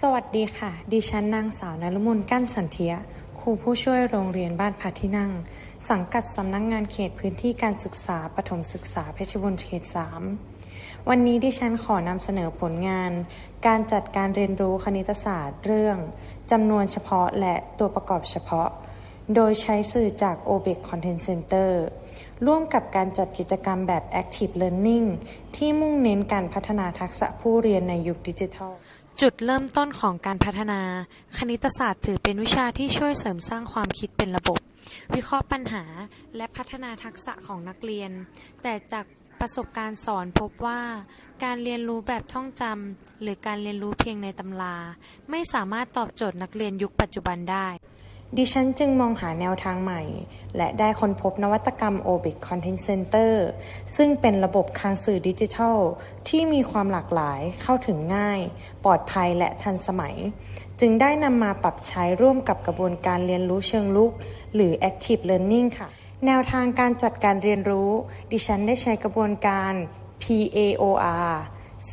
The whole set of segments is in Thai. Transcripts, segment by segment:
สวัสดีค่ะ ดิฉันนางสาวนรมนกั้นสันเทีย ครูผู้ช่วยโรงเรียนบ้านพระที่นั่ง สังกัดสำนักงงานเขตพื้นที่การศึกษาปฐมศึกษาเพชรบุรีเขต 3 วันนี้ดิฉันขอนำเสนอผลงาน การจัดการเรียนรู้คณิตศาสตร์เรื่องจำนวนเฉพาะและตัวประกอบเฉพาะ โดยใช้สื่อจาก OBEC Content Center ร่วมกับการจัดกิจกรรมแบบ Active Learning ที่มุ่งเน้นการพัฒนาทักษะผู้เรียนในยุคดิจิทัล จุดเริ่มต้นของการพัฒนา คณิตศาสตร์ถือเป็นวิชาที่ช่วยเสริมสร้างความคิดเป็นระบบ วิเคราะห์ปัญหาและพัฒนาทักษะของนักเรียน แต่จากประสบการณ์สอนพบว่า การเรียนรู้แบบท่องจำหรือการเรียนรู้เพียงในตำรา ไม่สามารถตอบโจทย์นักเรียนยุคปัจจุบันได้ ดิฉันจึงมองหาแนวทางใหม่ และได้ค้นพบนวัตกรรม OBIC Content Center ซึ่งเป็นระบบคลังสื่อดิจิทัล ที่มีความหลากหลายเข้าถึงง่าย ปลอดภัยและทันสมัย จึงได้นำมาปรับใช้ร่วมกับกระบวนการเรียนรู้เชิงลุก หรือ Active Learning ค่ะ แนวทางการจัดการเรียนรู้ ดิฉันได้ใช้กระบวนการ PAOR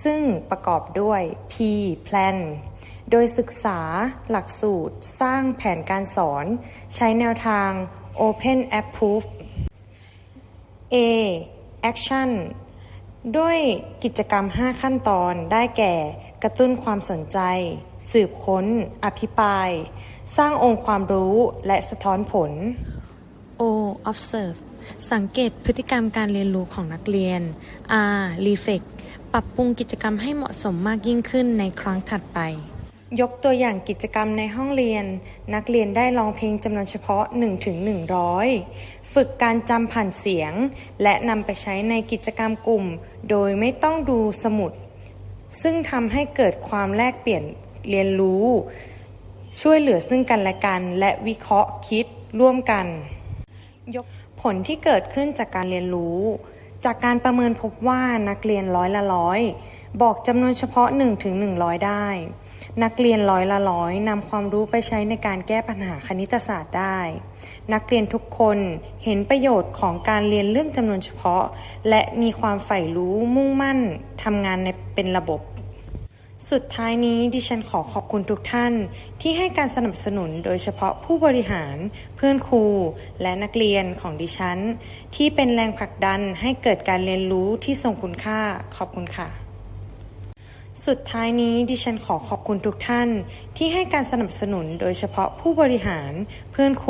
ซึ่งประกอบด้วย P Plan โดยศึกษาหลักสูตรสร้างแผนการสอน ใช้แนวทาง Open Approve A Action ด้วยกิจกรรม 5 ขั้นตอนได้แก่ กระตุ้นความสนใจ สืบค้น อภิปราย สร้างองค์ความรู้และสะท้อนผล observe สังเกตพฤติกรรมการเรียนรู้ของนักเรียน R reflect ปรับปรุงกิจกรรมให้เหมาะสมมากยิ่งขึ้นในครั้งถัดไป ยกตัวอย่างกิจกรรมในห้องเรียน นักเรียนได้ร้องเพลงจำนวนเฉพาะ1-100 ฝึกการจำผ่านเสียง และนำไปใช้ในกิจกรรมกลุ่ม โดยไม่ต้องดูสมุด ซึ่งทำให้เกิดความแลกเปลี่ยนเรียนรู้ ช่วยเหลือซึ่งกันและกัน และวิเคราะห์คิดร่วมกัน ผลที่เกิดขึ้นจากการเรียนรู้ จากการประเมินพบว่านักเรียนร้อยละร้อยบอกจำนวนเฉพาะ1ถึง100 ได้ นักเรียนร้อยละร้อยนำความรู้ไปใช้ในการแก้ปัญหาคณิตศาสตร์ได้ นักเรียนทุกคนเห็นประโยชน์ของการเรียนเรื่องจำนวนเฉพาะ และมีความใฝ่รู้มุ่งมั่นทำงานในเป็นระบบ สุดท้ายนี้ดิฉันขอขอบคุณทุกท่าน ที่ให้การสนับสนุนโดยเฉพาะผู้บริหาร เพื่อนครู และนักเรียนของดิฉัน ที่เป็นแรงผลักดันให้เกิดการเรียนรู้ที่ทรงคุณค่าขอบคุณค่ะ สุดท้ายนี้ดิฉันขอขอบคุณทุกท่าน ที่ให้การสนับสนุนโดยเฉพาะผู้บริหาร เพื่อนครู